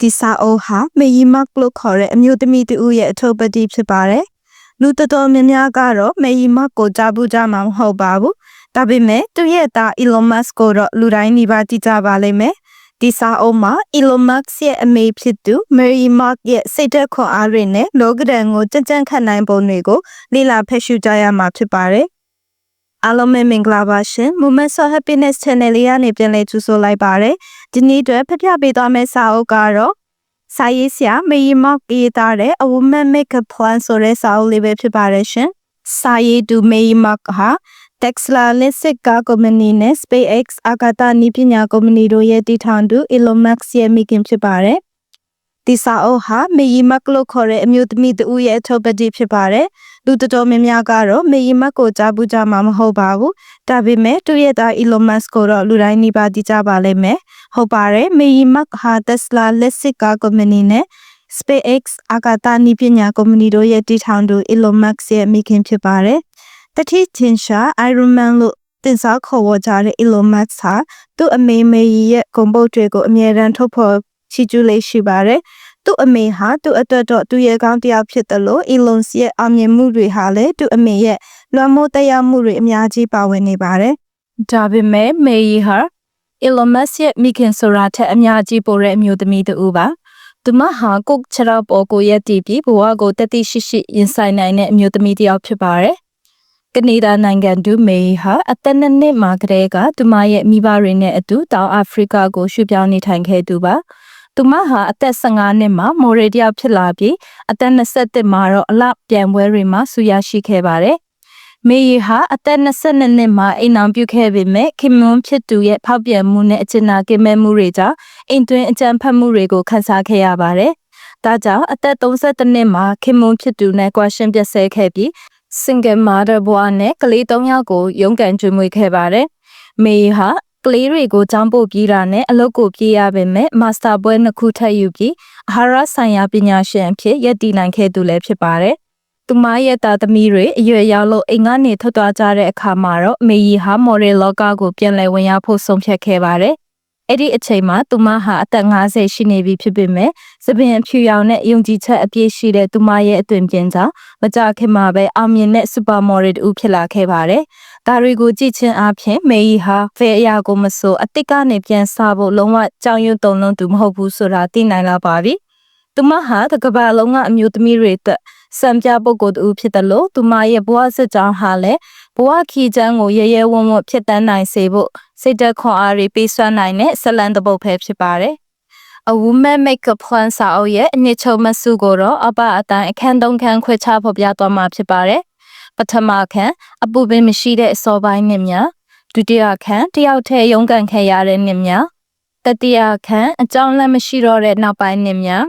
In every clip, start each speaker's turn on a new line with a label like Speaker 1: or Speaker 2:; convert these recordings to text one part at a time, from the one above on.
Speaker 1: ဒီစာအုပ်ဟာမေယီမတ်လို့ခေါ်တဲ့အမျိုးသမီးတူရဲ့အထုပ်ပတိဖြစ်ပါတယ်။လူတော်တော်များများကတော့မေယီမတ်ကိုကြားဘူးကြမှာမဟုတ်ပါဘူး။ဒါပေမဲ့သူရဲ့သား Elon Musk ကိုတော့လူတိုင်းနေပါကြည့်ကြပါလိမ့်မယ်။ဒီစာအုပ်မှာ Elon Musk ရဲ့အမေဖြစ်သူ Mary Mark ရဲ့စိတ်သက်ခွန်အားတွေနဲ့လောကဒဏ်ကိုကြံ့ကြံ့ခတ်နိုင်ပုံတွေကိုလေ့လာဖတ်ရှုကြရမှာဖြစ်ပါတယ်။အားလုံးပဲမင်္ဂလာပါရှင်။ Moment of Happiness Channel လေးကနေပြန်လည်ကြိုဆိုလိုက်ပါတယ်။ ဒီနေ့အတွက်ဖတ်ပြပေးသွားမယ့်စာအုပ်ကတော့စာရေးဆရာမေယီမောက်ရေးသားတဲ့ A Woman Make a Plan ဆိုတဲ့စာအုပ်လေးပဲဖြစ်ပါတယ်ရှင်။စာရေးသူမေယီမောက်ဟာ Tesla လက်စစ်ကားကုမ္ပဏီနဲ့ SpaceX အာကာသနည်းပညာကုမ္ပဏီတို့ရဲ့တည်ထောင်သူ Elon Musk ရဲ့မိခင်ဖြစ်ပါတယ်။ဒီစာအုပ်ဟာမေယီမက်လို့ခေါ်တဲ့အမျိုးသမီးတဦးရဲ့အထုပ်ပတိဖြစ်ပါတယ်။လူတော်တော်များများကတော့မေယီမက်ကိုကြားဘူးကြမှာမဟုတ်ပါဘူး။ဒါပေမဲ့သူရဲ့သား Elon Musk ကိုတော့လူတိုင်းနှိပါကြည့်ကြပါလိမ့်မယ်။ ဟုတ်ပါတယ်။မေယီမက်ဟာ Tesla လက်စစ်ကားကုမ္ပဏီနဲ့ SpaceX အာကာသနည်းပညာကုမ္ပဏီတို့ရဲ့တည်ထောင်သူ Elon Musk ရဲ့မိခင်ဖြစ်ပါတယ်။တတိချင်းရှာ Iron Man လို့တင်စားခေါ်ဝေါ်ကြတဲ့ Elon Musk ဟာသူ့အမေမေကြီးရဲ့ဂုဏ်ပုတ်တွေကိုအမြဲတမ်းထုတ်ဖော်ချီးကျူးလေးရှိပါတယ်။သူ့အမေဟာသူ့အတွက်တော့သူရဲ့ကောင်းတရားဖြစ်တယ်လို့ Elon ရဲ့အောင်မြင်မှုတွေဟာလည်းသူ့အမေရဲ့လွှမ်းမိုးတရားမှုတွေအများကြီးပါဝင်နေပါတယ်။ဒါပေမဲ့မေကြီးဟာ Elon Musk ရဲ့မိခင်ဆိုတာထက်အများကြီးပိုတဲ့အမျိုးသမီးတူပါ။သူမဟာကုတ်ချရာပေါ်ကိုရက်တည်ပြီးဘဝကိုတတိရှိရှိရင်ဆိုင်နိုင်တဲ့အမျိုးသမီးတစ်ယောက်ဖြစ်ပါတယ်။ကနေဒါနိုင်ငံသူမေဟာအသက်နှစ်နှစ်မှာကတည်းကသူမရဲ့မိဘတွေနဲ့အတူတောင်အာဖရိကကိုရွှေ့ပြောင်းနေထိုင်ခဲ့သူပါ။သူမဟာအသက်15နှစ်မှာမော်ရီတယောက်ဖြစ်လာပြီးအသက်21မှာတော့အလပြန်ပွဲတွေမှာဆူရရှိခဲ့ပါတယ်။ မေရီဟာအသက်22နှစ်မှာအိမ်အောင်ပြုခဲ့ပေမဲ့ခင်မွန်းဖြစ်သူရဲ့ဖောက်ပြန်မှုနဲ့အကျဉ်းနာကိမဲ့မှုတွေကြောင့်အိမ်တွင်းအကြမ်းဖက်မှုတွေကိုခန်းစားခဲ့ရပါတယ်။ဒါကြောင့်အသက်32နှစ်မှာခင်မွန်းဖြစ်သူနဲ့ကွာရှင်းပြတ်ဆဲခဲ့ပြီး single mother ဘွားနဲ့ကလေး၃ယောက်ကိုရုန်းကန်ကျွေးမွေးခဲ့ပါတယ်။မေရီဟာကလေးတွေကိုចောင်းပို့ပြီးတာနဲ့အလုပ်ကိုပြေးရပေမဲ့မာစတာပွဲနှစ်ခုထပ်ယူပြီးအာဟာရဆိုင်ရာပညာရှင်အဖြစ်ရည်တည်နိုင်ခဲ့သူလည်းဖြစ်ပါတယ်။ သူမရဲ့တာသမီတွေအရွယ်ရောက်လို့အိမ်ကနေထွက်သွားကြတဲ့အခါမှာတော့မေရီဟာမော်ဒယ်လောကကိုပြန်လည်ဝင်ရောက်ဖို့ဆုံးဖြတ်ခဲ့ပါတယ်။အဲ့ဒီအချိန်မှာသူမဟာအသက်50ရှိနေပြီဖြစ်ပေမဲ့သပင်အဖြူရောင်နဲ့ယုံကြည်ချက်အပြည့်ရှိတဲ့သူမရဲ့အသွင်ပြင်ကြောင့်မကြခင်မှာပဲအောင်မြင်တဲ့စူပါမော်ဒယ်တူဖြစ်လာခဲ့ပါတယ်။ဒါတွေကိုကြည့်ချင်းအပြင်မေယီဟာဖဲအရာကိုမဆိုအစ်စ်ကနေပြန်စားဖို့လုံးဝကြောင်ရွံ့တုံလုံးသူမဟုတ်ဘူးဆိုတာသိနိုင်လာပါပြီ။သူမဟာတကဘာလုံးကအမျိုးသမီးတွေအတွက် စံပြပုဂ္ဂိုလ်တူဖြစ်တယ်လို့သူမရဲ့ဘဝစစ်ကြောင်းဟာလည်းဘဝခီချမ်းကိုရဲရဲဝံ့ဝံ့ဖြစ်တန်းနိုင်စေဖို့စိတ်သက်ခွန်အားတွေပေးစွမ်းနိုင်တဲ့ဇလန်တပုတ်ပဲဖြစ်ပါတယ်။ A Woman Make a Plan စာအုပ်ရဲ့အနှစ်ချုပ်မဆုကိုတော့အပအတိုင်းအခန်းသုံးခန်းခွဲခြားဖော်ပြသွားမှာဖြစ်ပါတယ်။ပထမခန်းအပူပင်မရှိတဲ့အစောပိုင်းနှစ်များဒုတိယခန်းတယောက်တည်းရုန်းကန်ခဲ့ရတဲ့နှစ်များတတိယခန်းအကြောင်းလည်းမရှိတော့တဲ့နောက်ပိုင်းနှစ်များ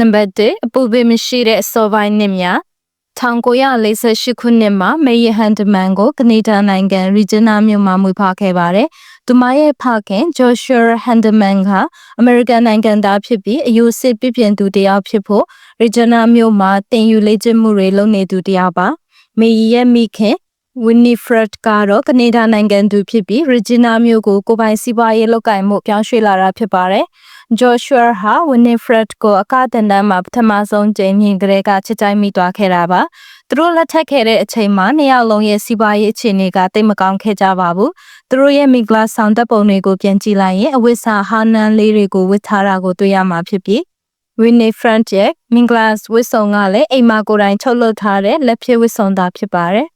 Speaker 1: နံပါတ်1အပူပင်မရှိတဲ့အစောပိုင်းနှစ်များ1948ခုနှစ်မှာမေယဟန်ဒမန်ကိုကနေဒါနိုင်ငံရီဂျနာမြို့မှာမွေးဖွားခဲ့ပါတယ်။သူမရဲ့ဖခင်ဂျိုရှူဟန်ဒမန်ကအမေရိကန်နိုင်ငံသားဖြစ်ပြီးအယူစစ်ပြပြင်သူတယောက်ဖြစ်ဖို့ရီဂျနာမြို့မှာတင်ယူလေ့ကျင့်မှုတွေလုပ်နေသူတယောက်ပါ။မေရဲ့မိခင်ဝင်းနီဖရက်ကတော့ကနေဒါနိုင်ငံသူဖြစ်ပြီးရီဂျနာမြို့ကိုကိုပိုင်စီးပွားရေးလုပ်ကိုင်မှုပြောင်းရွှေ့လာတာဖြစ်ပါတယ်။ Joshua ဟာ Winifred ကိုအကတန်တန်းမှာပထမဆုံးကြိမ်မြင်ကလေးကချစ်ကြိုက်မိသွားခဲ့တာပါ။သူတို့လက်ထပ်ခဲ့တဲ့အချိန်မှာနှစ်ယောက်လုံးရဲ့စီးပွားရေးအခြေအနေကတိတ်မကောင်းခဲ့ကြပါဘူး။သူတို့ရဲ့မိဂလာဆောင်တပ်ပုံတွေကိုပြန်ကြည့်လိုက်ရင်အဝိစာဟာနန်လေးတွေကိုဝတ်ထားတာကိုတွေ့ရမှာဖြစ်ပြီး Winifred ရဲ့မင်္ဂလာဝတ်စုံကလည်းအိမ်မာကိုယ်တိုင်ချုပ်လုပ်ထားတဲ့လက်ဖြစ်ဝတ်စုံသာဖြစ်ပါတယ်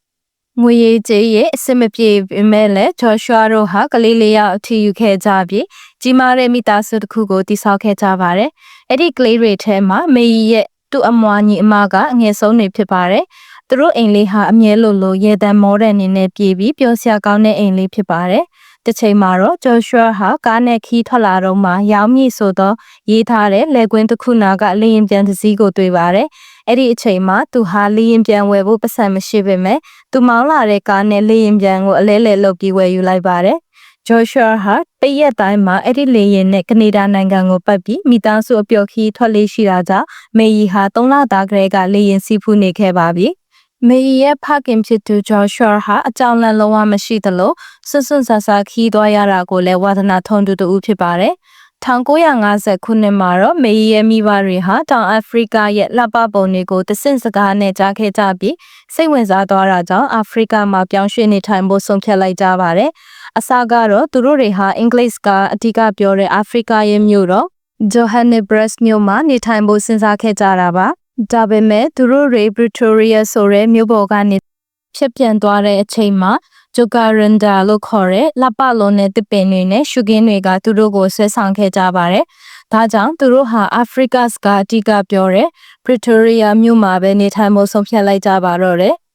Speaker 1: ငွေရေးကြေးရဲ့အစမပြေပေမဲ့လည်းဂျော်ရှွာတို့ဟာကလေးလေးယောက်အထီးယူခဲ့ကြပြီး ကြီးမားတဲ့မိသားစုတစ်ခုကိုတည်ဆောက်ခဲ့ကြပါတယ်။အဲ့ဒီကလေးတွေထဲမှာမေကြီးရဲ့သူ့အမွာညီအမကအငယ်ဆုံးနေဖြစ်ပါတယ်။သူတို့အိမ်လေးဟာအမြဲလိုလိုရေတံမောတဲ့အနေနဲ့ပြေးပြီးပျော်စရာကောင်းတဲ့အိမ်လေးဖြစ်ပါတယ်။တစ်ချိန်မှာတော့ဂျော်ရှွာဟာကားနဲ့ခီးထွက်လာတော့မှရောင်းမြင့်ဆိုတော့ရေးထားတဲ့လက်ကွင်းတစ်ခုနာကလေရင်ပြန်တစ်စီးကိုတွေ့ပါတယ်။အဲ့ဒီအချိန်မှာသူဟာလေရင်ပြန်ဝယ်ဖို့ပတ်စံမရှိပေမဲ့သူမောင်းလာတဲ့ကားနဲ့လေရင်ပြန်ကိုအလဲလဲလုပ်ပြီးဝယ်ယူလိုက်ပါတယ်။ Joshua ဟာတရက်တိုင်းမှာအဲ့ဒီလေရင်နဲ့ကနေဒါနိုင်ငံကိုပတ်ပြီးမိသားစုအပျော်ခီးထွက်လေးရှိတာကြောင့်မေယီဟာ၃လသားကလေးကလေရင်စီးဖူးနေခဲ့ပါပြီ။မေရဲ့ဖခင်ဖြစ်သူဂျော်ရှောဟာအကြောင်းလန့်လုံးဝမရှိသလိုဆွဆွဆဆခီးသွားရတာကိုလည်းဝါသနာထုံတူတူဖြစ်ပါတယ်1950ခုနှစ်မှာတော့မေရီရဲ့မိဘတွေဟာတောင်အာဖရိကရဲ့လှပပုံတွေကိုတဆင့်စကားနဲ့ကြားခဲ့ကြပြီးစိတ်ဝင်စားသွားတာကြောင့်အာဖရိကမှာပြောင်းရွှေ့နေထိုင်ဖို့ဆုံးဖြတ်လိုက်ကြပါတယ်။ အစကတော့သူတို့တွေဟာအင်္ဂလိပ်ကအဓိကပြောတဲ့အာဖရိကရဲ့မြို့တော့ Johannesburg မြို့မှာနေထိုင်ဖို့စဉ်းစားခဲ့ကြတာပါ။ဒါပေမဲ့သူတို့တွေ Pretoria ဆိုတဲ့မြို့ပေါ်ကနေဖြစ်ပြန်သွားတဲ့အချိန်မှာဂျိုကာရန်ဒါလို့ခေါ်တဲ့လပလုံးနဲ့တစ်ပင်တွေနဲ့ရှုခင်းတွေကသူတို့ကိုဆွဲဆောင်ခဲ့ကြပါတယ်။ဒါကြောင့်သူတို့ဟာအာဖရိကစကအဓိကပြောတဲ့ Pretoria မြို့မှာပဲနေထိုင်ဖို့ဆုံးဖြတ်လိုက်ကြပါတော့တယ်။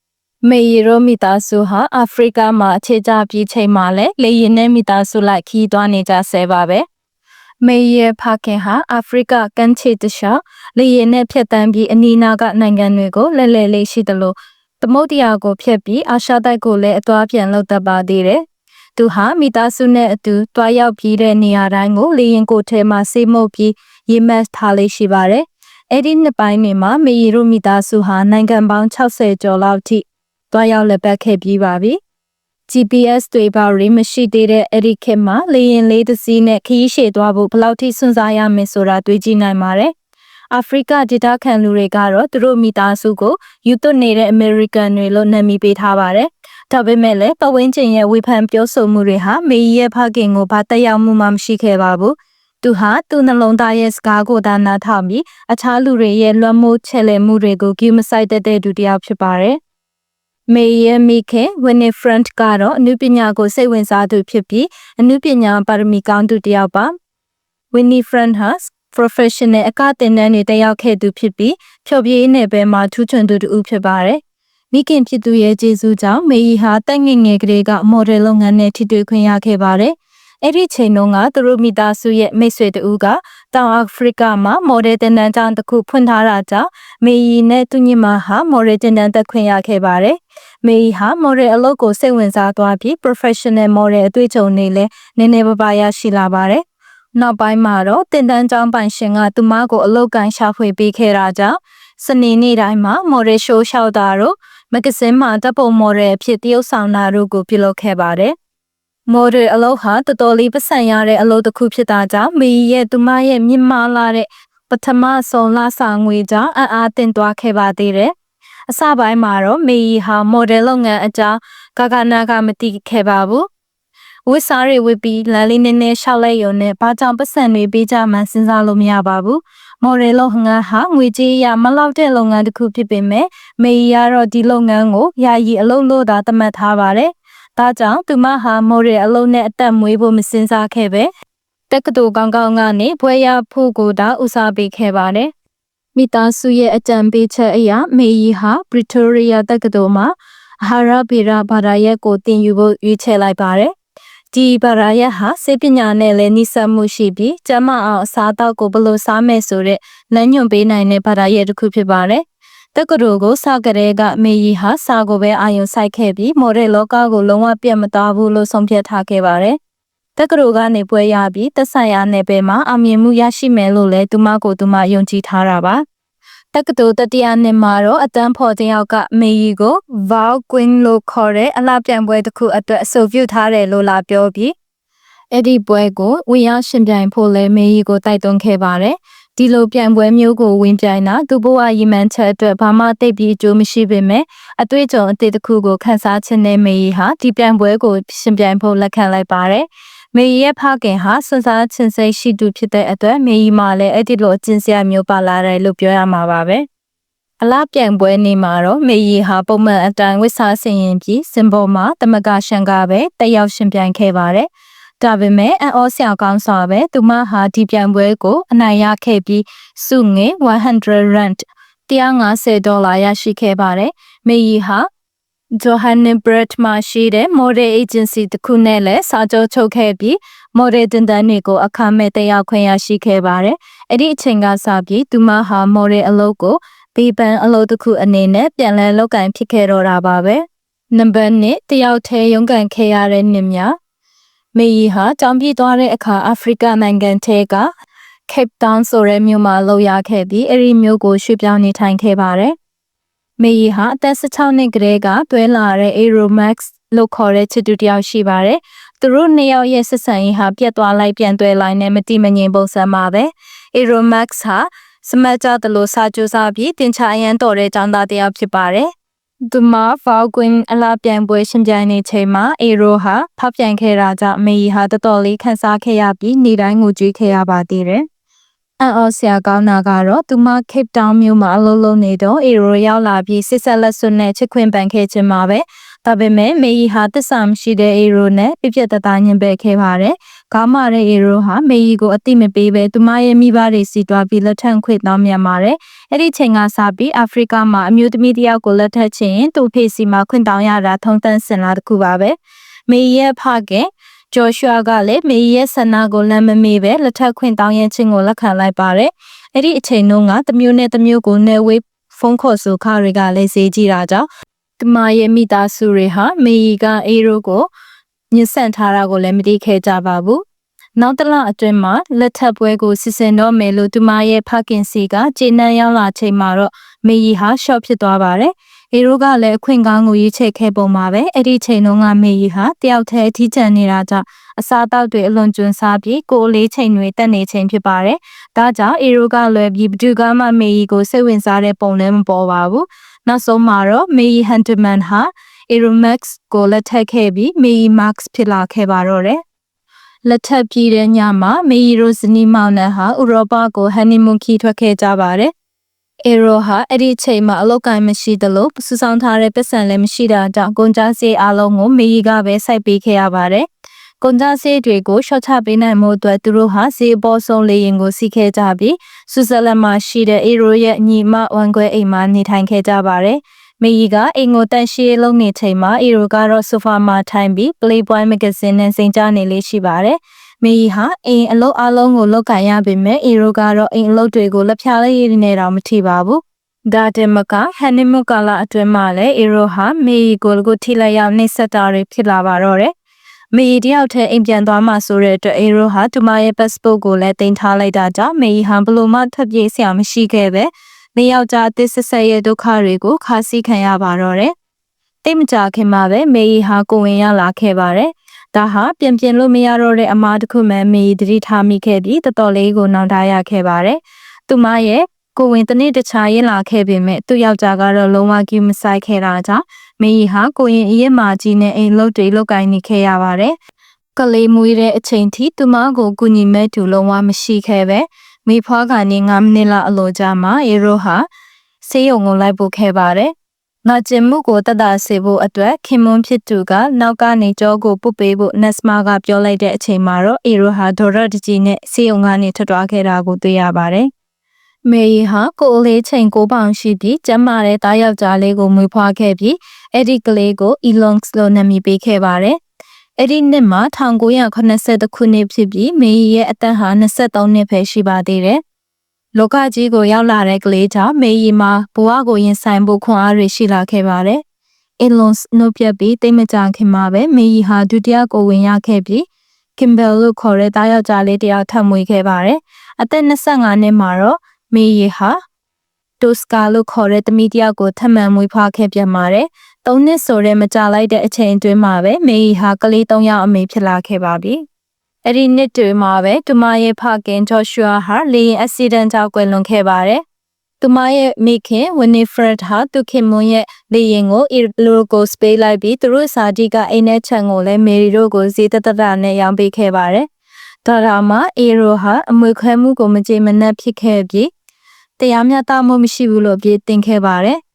Speaker 1: မေရီရိုမီတာဆူဟာအာဖရိကမှာအခြေချပြီးချိန်မှာလဲလေရင်နဲ့မီတာဆူလိုက်ခီးသွားနေကြဆဲပါပဲ။မေရီဖခင်ဟာအာဖရိကကမ်းခြေတခြားလေရင်နဲ့ဖြတ်တန်းပြီးအနီးနားကနိုင်ငံတွေကိုလဲလှယ်လေးရှိသလိုသမုတ်တရားကိုဖျက်ပြီးအာရှတိုက်ကိုလည်းအသွားပြန်လုပ်တတ်ပါသေးတယ်။သူဟာမိသားစုနဲ့အတူတွားရောက်ပြီးတဲ့နေရာတိုင်းကိုလေရင်ကိုထဲမှာစေမုတ်ပြီးရေမတ်ထားလေးရှိပါတယ်။အဲ့ဒီနှစ်ပိုင်းတွေမှာမေရီတို့မိသားစုဟာနိုင်ငံပေါင်း60ကျော်လောက်ထိ တွားရောက်လက်ပတ်ခဲ့ပြီးပါပြီ။ GPS တွေပါရီမရှိသေးတဲ့အဲ့ဒီခေတ်မှာလေရင်လေးတစ်စီးနဲ့ခရီးရှည်သွားဖို့ဘယ်လောက်ထိစွန့်စားရမယ်ဆိုတာတွေးကြည့်နိုင်ပါတယ်။အာဖရိကဒေသခံလူတွေကတော့သူတို့မိသားစုကိုယူသွနေတဲ့အမေရိကန်တွေလို့နာမည်ပေးထားပါတယ်။ဒါပေမဲ့လည်းပဝင်းကျင်ရဲ့ဝေဖန်ပြောဆိုမှုတွေဟာမေရီရဲ့ဖခင်ကိုဘာတက်ရောက်မှုမှမရှိခဲ့ပါဘူး။သူဟာသူ့နှလုံးသားရဲ့စကားကိုသာနားထောင်ပြီးအခြားလူတွေရဲ့လွှမ်းမိုးချဲ့လည်မှုတွေကိုဂိမဆိုင်တဲ့တဲ့သူတစ်ယောက်ဖြစ်ပါတယ်။ မေယမိခင်ဝင်းနီဖရန့်ကတော့အနုပညာကိုစိတ်ဝင်စားသူဖြစ်ပြီးအနုပညာပါရမီကောင်းသူတစ်ယောက်ပါဝင်းနီဖရန့်ဟာ professional အကတင်တန်းတွေတက်ရောက်ခဲ့သူဖြစ်ပြီးဖြော်ပြေးနယ်ပယ်မှာထူးချွန်သူတူဖြစ်ပါတယ်။မိခင်ဖြစ်သူရဲ့ကျေးဇူးကြောင့်မေယီဟာတက်ငယ်ငယ်ကလေးကမော်ဒယ်လုပ်ငန်းနဲ့ထိတွေ့ခွင့်ရခဲ့ပါတယ်။အဲ့ဒီချိန်တုန်းကသူတို့မိသားစုရဲ့မိတ်ဆွေတူကတောင်အာဖရိကမှာမော်ဒယ်တင်တန်းကျောင်းတစ်ခုဖွင့်ထားတာကြောင့်မေယီနဲ့သူညီမဟာမော်ဒယ်တင်တန်းတက်ခွင့်ရခဲ့ပါတယ်။ မေယီဟာမော်ဒယ်အလုပ်ကိုစိတ်ဝင်စားသွားပြီး professional model အတွေ့အကြုံတွေလည်းနည်းနည်းပါးပါးရရှိလာပါတယ်။နောက်ပိုင်းမှာတော့တင်တန်းကျောင်းပိုင်ရှင်ကသူမကိုအလုပ်ကန်ရှာဖွေပေးခဲ့တာကြောင့်စနေနေ့တိုင်းမှာမော်ဒယ်ရှိုးလျှောက်တာတို့မဂ္ဂဇင်းမှာတပ်ပုံမော်ဒယ်အဖြစ်တရုပ်ဆောင်တာတို့ကိုပြုလုပ်ခဲ့ပါတယ်။မော်ဒယ်အလုပ်ဟာတော်တော်လေးပတ်စံရတဲ့အလုပ်တစ်ခုဖြစ်တာကြောင့်မေရဲ့သူမရဲ့မြင့်မားလာတဲ့ပထမဆုံးလစာငွေကြောင့်အံ့အားသင့်သွားခဲ့ပါသေးတယ်။ အစပိုင်းမှာတော့မေယီဟာမော်ဒယ်လုပ်ငန်းအကြောင်းဂဂနာကမသိခဲ့ပါဘူးဝစ်စားတွေဝစ်ပြီးလမ်းလေးနည်းနည်းရှောက်လိုက်ရုံနဲ့ဘာကြောင့်ပတ်စံတွေပေးကြမှန်းစဉ်းစားလို့မရပါဘူး။မော်ဒယ်လုပ်ငန်းဟာငွေကြေးရမလောက်တဲ့လုပ်ငန်းတစ်ခုဖြစ်ပေမဲ့မေရီကတော့ဒီလုပ်ငန်းကိုယာယီအလုပ်လို့သာသတ်မှတ်ထားပါတယ်။ဒါကြောင့်သူမဟာမော်ဒယ်အလုပ်နဲ့အသက်မွေးဖို့မစင်စားခဲ့ပဲတက္ကသိုလ်ကောင်းကောင်းကနေဘွဲရဖို့ကိုသာဦးစားပေးခဲ့ပါတယ်။ မိသားစုရဲ့အကြံပေးချက်အရမေရီဟာ Pretoria တက္ကသိုလ်မှာအာဟာရဗေဒဘာသာရပ်ကိုသင်ယူဖို့ရွေးချယ်လိုက်ပါတယ်။ဒီဘာရာယဟာစေပညာနဲ့လည်းနှိစက်မှုရှိပြီးကျမအောင်အစားအသောက်ကိုဘယ်လိုစားမယ်ဆိုတဲ့လမ်းညွှန်ပေးနိုင်တဲ့ဘာရာယတစ်ခုဖြစ်ပါတယ်။တက္ကသိုလ်ကိုစကတဲ့ကမေယီဟာစာကိုပဲအာရုံစိုက်ခဲ့ပြီးမော်ဒယ်လောကကိုလုံးဝပြတ်မသွားဘူးလို့ဆုံးဖြတ်ထားခဲ့ပါတယ်။ တက္ကသိုလ်ကနေပွဲရပြီးသက်ဆိုင်ရာနယ်ပယ်မှာအမြင်မှုရရှိမယ်လို့လည်းသူမကိုသူမယုံကြည်ထားတာပါ။တက္ကသိုလ်တတိယနှစ်မှာတော့အတန်းဖော်တယောက်ကမေယီကို Val Queen လို့ခေါ်တဲ့အလှပြိုင်ပွဲတစ်ခုအတွက်အဆိုပြုထားတယ်လို့လာပြောပြီးအဲ့ဒီပွဲကိုဝင်ရောက်ရှင်ပြိုင်ဖို့လဲမေယီကိုတိုက်တွန်းခဲ့ပါတယ်ဒီလိုပြိုင်ပွဲမျိုးကိုဝင်ပြိုင်တာသူဘဝရည်မှန်းချက်အတွက်ဘာမှသိပြီးအကျိုးမရှိပေမဲ့အတွေ့အကြုံအသစ်တစ်ခုကိုခန်းစားခြင်းနဲ့မေယီဟာဒီပြိုင်ပွဲကိုရှင်ပြိုင်ဖို့လက်ခံလိုက်ပါတယ်။ မေရီရဲ့ဖခင်ဟာစွန်စားချင်စိတ်ရှိသူဖြစ်တဲ့အတွက်မေရီမှလည်းအဲ့ဒီလိုအကျင့်စရာမျိုးပါလာတယ်လို့ပြောရမှာပါပဲအလားပြန်ပွဲနေမှာတော့မေရီဟာပုံမှန်အတိုင်းဝစ်စားဆင်ရင်ပြီးစင်ပေါ်မှာတမကရှန်ကပဲတက်ရောက်ရှင်ပြိုင်ခဲ့ပါတယ်ဒါပေမဲ့အန်အောဆရာကောင်းစွာပဲသူမဟာဒီပြိုင်ပွဲကိုအနိုင်ရခဲ့ပြီးစုငွေ100 rand 150ဒေါ်လာရရှိခဲ့ပါတယ်မေရီဟာ Johannesburg မှာရှိတဲ့ model agency တစ်ခုနဲ့လည်းစာချုပ်ချုပ်ခဲ့ပြီး model တင်တန်းတွေကိုအခမဲ့တက်ရောက်ခွင့်ရရှိခဲ့ပါတယ်။အဲ့ဒီအချိန်ကစပြီးသူမဟာ model အလုပ်ကိုဘီပန်အလုပ်တစ်ခုအနေနဲ့ပြန်လည်လုပ်ကင်ဖြစ်ခဲ့တော့တာပါပဲ။နံပါတ်1တယောက်တည်းရုန်းကန်ခဲ့ရတဲ့နှစ်များမေယီဟာကြောင်ပြေးသွားတဲ့အခါအာဖရိကနိုင်ငံထဲက Cape Town ဆိုတဲ့မြို့မှာလောက်ရခဲ့ပြီးအဲ့ဒီမြို့ကိုရွှေ့ပြောင်းနေထိုင်ခဲ့ပါတယ် မေယီဟာအသက်16နှစ်ကလေးကတွဲလာတဲ့ Aeromax လို့ခေါ်တဲ့ချစ်သူတယောက်ရှိပါတယ်။သူသူတို့နှစ်ယောက်ရဲ့ဆက်ဆံရေးဟာပြတ်သွားလိုက်ပြန်သွဲလိုက်နဲ့မတိမငြိမ်ပုံစံမှာပဲ Aeromax ဟာစမတ်ကြသလိုစာကြိုးစားပြီးတင်ချအရန်တော်တဲ့ចောင်းသားတစ်ယောက်ဖြစ်ပါတယ်။သူမ Falcon အလားပြန်ပွဲရှင်ပြိုင်နေချိန်မှာ Aero ဟာဖောက်ပြန်ခဲ့တာကြောင့်မေကြီးဟာတော်တော်လေးခန်းစားခဲ့ရပြီးနေတိုင်းငိုကြွေးခဲ့ရပါသေးတယ်။ အန်အော်ဆရာကောင်းနာကတော့သူမ Cape Town မြို့မှာအလုပ်လုပ်နေတော့ Aero ရောက်လာပြီးစစ်ဆက်လက်စွန်းနဲ့ချစ်ခွင်ပန်ခဲ့ခြင်းမှာပဲဒါပေမဲ့မေကြီးဟာတစ္ဆာမရှိတဲ့ Aero နဲ့ပြပြတသားညင်ပယ်ခဲ့ပါတယ်။ကားမာတဲ့ Aero ဟာမေကြီးကိုအတိမပေးပဲသူမရဲ့မိဘတွေစီတွားပြီးလက်ထပ်ခွေတောင်းမြတ်ပါတယ်။အဲ့ဒီချိန်ကစပြီးအာဖရိကမှာအမျိုးသမီးတယောက်ကိုလက်ထပ်ချင်သူ့ဖေစီမှာခွင့်တောင်းရတာထုံးတန်းစင်လာတစ်ခုပါပဲ။မေကြီးရဲ့ဖခင် ဂျော်ရှွာကလည်းမေကြီးရဲ့ဆန္ဒကိုလမ်းမမေးပဲလက်ထပ်ခွင့်တောင်းရခြင်းကိုလက်ခံလိုက်ပါတယ်။အဲ့ဒီအချိန်တုန်းကတမျိုးနဲ့တမျိုးကိုနယ်ဝေးဖုန်းခေါ်ဆိုခတွေကလည်းဈေးကြီးတာကြောင့်တမရဲ့မိသားစုတွေဟာမေကြီးကအေရိုကိုညှစ်ဆန့်ထားတာကိုလည်းမသိခဲ့ကြပါဘူး။နောက်တစ်လအတွင်းမှာလက်ထပ်ပွဲကိုစစ်စင်တော့မယ်လို့သူမရဲ့ဖခင်စီကခြေနှံရောက်လာချိန်မှာတော့မေကြီးဟာရှော့ဖြစ်သွားပါတယ်။ အေရိုကလည်းအခွင့်ကောင်းကိုရေးချက်ခဲ့ပုံမှာပဲအဲ့ဒီချိန်တုန်းကမေကြီးဟာတယောက်တည်းအထီးကျန်နေတာကြောင့်အစားအသောက်တွေအလွန်ကျွန်းစားပြီးကိုယ်လေးချိန်တွေတက်နေချိန်ဖြစ်ပါတယ်။ဒါကြောင့်အေရိုကလွယ်ပြီးဘသူကမှမေကြီးကိုစိတ်ဝင်စားတဲ့ပုံလည်းမပေါ်ပါဘူး။နောက်ဆုံးမှာတော့မေယီဟန်တမန်ဟာ Aeromax ကိုလက်ထပ်ခဲ့ပြီးမေယီ Max ဖြစ်လာခဲ့ပါတော့တယ်။လက်ထပ်ပြီးတဲ့ညမှာမေယီရိုဇနီမောင်နှံဟာဥရောပကိုဟန်နီမွန်ခီထွက်ခဲ့ကြပါတယ်။ Aero ဟာအဲ့ဒီချိန်မှာအလောက်ကိုင်းမရှိသလိုစူဆောင်းထားတဲ့ပတ်စံလည်းမရှိတာကြောင့်ကုန်ကြစေးအလုံးကိုမေယီကပဲစိုက်ပေးခဲ့ရပါတယ်။ကုန်ကြစေးတွေကိုရှော့ချပေးနိုင်မှုအတွက်သူတို့ဟာဈေးပေါ်ဆုံးလေရင်ကိုစီးခဲ့ကြပြီးဆွစ်ဇာလန်မှာရှိတဲ့အေရိုရဲ့ညီမဝန်ခွဲအိမ်မှာနေထိုင်ခဲ့ကြပါတယ်။မေကြီးကအိမ်ကိုတန့်ရှင်းလုပ်နေချိန်မှာအေရိုကတော့ဆိုဖာမှာထိုင်ပြီး Playboy magazine နဲ့စိန်ကြနေလေးရှိပါတယ်။ မေကြီးဟာအိမ်အလုပ်အလုံးကိုလုပ်ကန်ရပေမဲ့အေရိုကတော့အိမ်အလုပ်တွေကိုလက်ဖြားလေးရည်နေတော့မထီပါဘူး။ဒါတမကဟန်နီမူကာလာအတွင်းမှာလည်းအေရိုဟာမေကြီးကိုကိုထိလိုက်ရောက်နှိမ့်ဆက်တာတွေဖြစ်လာပါတော့တယ်။မေတယောက်ထဲအိမ်ပြန်သွားမှဆိုတဲ့အတွက်အေရိုဟာသူမရဲ့ passport ကိုလည်းတင်ထားလိုက်တာကြောင့်မေဟန်ဘလို့မှထပ်ပြေးဆရာမရှိခဲ့ပဲနေယောက်ျားအသစ်ဆက်ဆက်ရဲ့ဒုက္ခတွေကိုခါစီခံရပါတော့တယ်။တိတ်မကြခင်မှာပဲမေဟာကိုဝင်ရလာခဲ့ပါတယ်။ ဒါဟာပြင်ပြင်လို့မရတော့တဲ့အမားတစ်ခုမှမေသတိထားမိခဲ့ပြီးတော်တော်လေးကိုနောက်ထားရခဲ့ပါတယ်။သူမရဲ့ကိုဝင်တနေ့တခြားရင်လာခဲ့ပေမဲ့သူ့ယောက်ျားကတော့လုံးဝကြီးမဆိုင်ခဲ့တာကြောင့်မင်းကြီးဟာကိုရင်အရင်မာကြီးနဲ့အိမ်လုတ်တွေလုတ်ကိုင်းနေခဲ့ရပါတယ်။ကလေးမွေးတဲ့အချိန်ထိသူမကိုကူညီမဲ့သူလုံးဝမရှိခဲ့ပဲမိဖွားကနေ9မိနစ်လောက်အလိုကြာမှအေရိုဟာဆေးရုံကိုလိုက်ပို့ခဲ့ပါတယ်။ နာကျင်မှုကိုတတ်တာစေဖို့အတွက်ခင်မွန်းဖြစ်သူကနောက်ကနေကြောကိုပုတ်ပေးဖို့နက်စမာကပြောလိုက်တဲ့အချိန်မှာတော့အေရိုဟာဒေါ်ရတကြီးနဲ့ဆေးရုံကနေထွက်သွားခဲ့တာကိုတွေ့ရပါတယ်။မေရီဟာကိုအလေးချိန်9ပေါင်ရှိပြီးကျန်းမာတဲ့တားယောက်ျားလေးကိုမွေးဖွားခဲ့ပြီးအဲ့ဒီကလေးကို Elongs လို့နာမည်ပေးခဲ့ပါတယ်။အဲ့ဒီနှစ်မှာ1980ခုနှစ်ဖြစ်ပြီးမေရီရဲ့အသက်ဟာ23နှစ်ပဲရှိပါသေးတယ်။ လောကကြီးကိုရောက်လာတဲ့ကလေးကြောင့်မေရီမှာဘဝကိုရင်ဆိုင်ဖို့ခွန်အားတွေရှိလာခဲ့ပါတယ်။ Elongs နှုတ်ပြပြီးတိတ်မကြခင်မှာပဲမေရီဟာဒုတိယကိုဝင်ရခဲ့ပြီး Kimball လို့ခေါ်တဲ့တားယောက်ျားလေးတယောက်ထပ်မွေးခဲ့ပါတယ်။အသက်25နှစ်မှာတော့မေရီဟာတိုစကာလို့ခေါ်တဲ့သမီးတယောက်ကိုထပ်မံမွေးဖွားခဲ့ပြန်ပါတယ်။သုံးနှစ်ဆိုတဲ့မကြလိုက်တဲ့အချိန်အတွင်းမှာပဲမေရီဟာကလေး၃ယောက်အမေဖြစ်လာခဲ့ပါပြီ။ အဲ့ဒီနှစ်တွင်မှာပဲသူမရဲ့ဖခင်ဂျော့ရှွာဟာလေယာဉ်အက်ဆီဒန့်ကြောင့်ကွယ်လွန်ခဲ့ပါတယ်။သူမရဲ့မိခင်ဝနီဖရက်ဟာသူခင်မွန်ရဲ့လေယာဉ်ကိုအီလိုကိုစပေးလိုက်ပြီးသူတို့စာတီကအိမ်နဲ့ချန်ကိုလည်းမေရီတို့ကိုဈေးတတတာနဲ့ရောင်းပေးခဲ့ပါတယ်။ဒါဒါမှအေရိုဟာအမွေခွဲမှုကိုမကြေမနက်ဖြစ်ခဲ့ပြီးတရားမျှတမှုမရှိဘူးလို့ပြေတင်ခဲ့ပါတယ်။